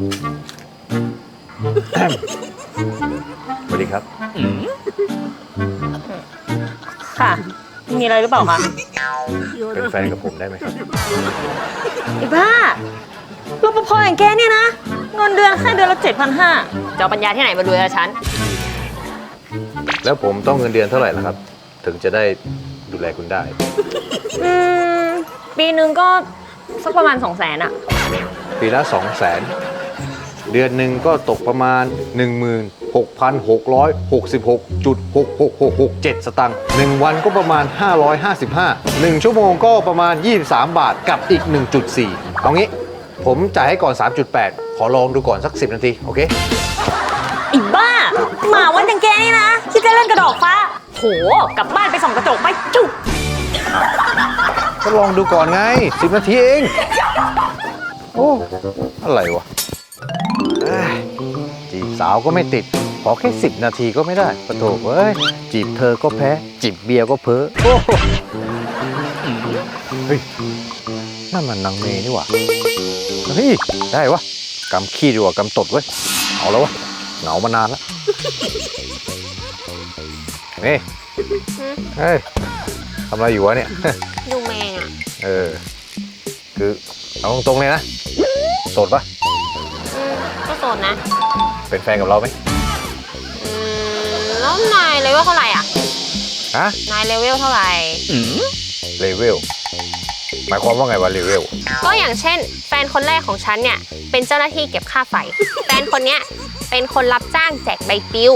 สวัสดีครับ ค่ะ มีอะไรหรือเปล่าคะเป็นแฟนกับผมได้ไหมครับ ไอ้บ้ารปภอย่างแกเนี่ยนะเงินเดือนแค่เดือนละเจ็ดพันห้าจะเอาปัญญาที่ไหนมาดูแลฉัน แล้วผมต้องเงินเดือนเท่าไหร่ล่ะครับ ถึงจะได้ดูแลคุณได้ อืม ปีหนึ่งก็สักประมาณสองแสนอะปีละ2 0 0แสน เดือนหนึ่งก็ตกประมาณ 16,666.66667 สตังค์1วันก็ประมาณ 555 1 ชั่วโมงก็ประมาณ 23 บาทกับอีก 1.4 เอางี้ ผมจ่ายให้ก่อน 3.8 ขอลองดูก่อนสัก 10 นาที โอเคไอ้บ้า หมาวันอย่างแกนี่นะคิดจะเล่นกระดอกฟ้าโหกลับบ้านไปส่องกระจกไปจุ๊บก็ลองดูก่อนไง 10 นาทีเอง โอ้ อะไรวะ เอ้ยจีบสาวก็ไม่ติด ขอแค่10นาทีก็ไม่ได้ปะโถเอ้ย จีบเธอก็แพ้ จีบเบียร์ก็เพ้อโอ้โหเฮ้ยนั่นมันนางเมย์นี่หว่าเฮ้ย ได้วะกำขี้ดีกว่ากำตดเว้ย เอาแล้ววะเหงามานานแล้วเฮ้ยเฮ้ยทำอะไรอยู่วะเนี่ย ดูแมงอะเออ คือเอาตรงๆเลยนะโสดปะอืมก็โส ดนะเป็นแฟนกับเราไหมอืมแล้วนายเลเวลเท่าไหร่อะ ฮะนายเลเวลเท่าไหร่ เลเวลหมายความว่าไงวะเลเวลก็อย่างเช่น แฟนคนแรกของฉันเนี่ย เป็นเจ้าหน้าที่เก็บค่าไฟ แฟนคนเนี้ยเป็นคนรับจ้างแจกใบปลิว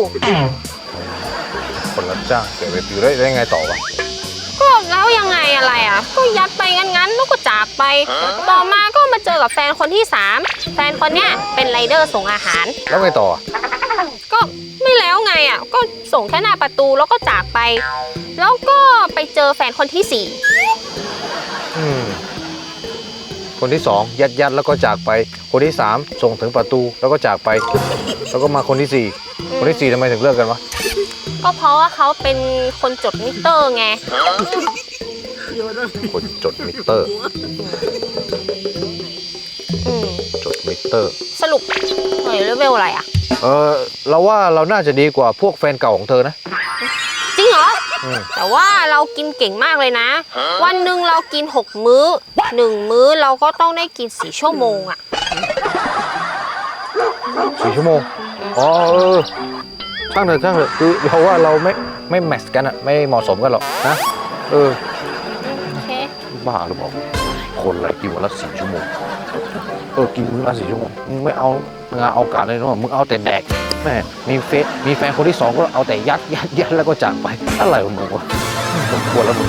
คนรับจ้างเกิดไปปิวได้ได้ไงต่อวะก็ แล้วยังไงอะไรอะ ก็ยัดไปงั้นๆแล้วก็จากไป ต่อมาก็มาเจอกับแฟนคนที่ 3 แฟนคนเนี้ยเป็นไรเดอร์ส่งอาหาร แล้วไงต่อ ก็ไม่แล้วไงอะ ก็ส่งแค่หน้าประตูแล้วก็จากไป แล้วก็ไปเจอแฟนคนที่ อืมคนที่สองยัดยัดแล้วก็จากไป คนที่สามส่งถึงประตูแล้วก็จากไป แล้วก็มาคนที่สี่คนที่สี่ทำไมถึงเลิกกันวะ 4 ก็เพราะว่าเขาเป็นคนจดมิเตอร์ไง คนจดมิเตอร์ อืมจดมิเตอร์ สรุปหน่วยเลเวลอะไรอะ เออเราว่าเราน่าจะดีกว่าพวกแฟนเก่าของเธอนะ จริงเหรอ อืม แต่ว่าเรากินเก่งมากเลยนะ วันหนึ่งเรากิน 6 มื้อ 1 มื้อเราก็ต้องได้กิน4ชั่วโมงอะสี่ชั่วโมง อ๋อเออช่างเถอะช่างเถอะคือเราว่าเราไม่ไม่แมทช์กันอะไม่เหมาะสมกันหรอกนะ เออโอเค บ้าหรือเปล่าคนอะไรกินวันละสี่ชั่วโมงเออกินมื้อละสี่ชั่วโมงมึงไม่เอางานเอาการเลยเนาะมึงเอาแต่แดกแม่มีเฟซมีแฟนคนที่สองก็เอาแต่ยัดยัดยัดแล้วก็จากไปอะไรของมึงวะสมควแล้วมึง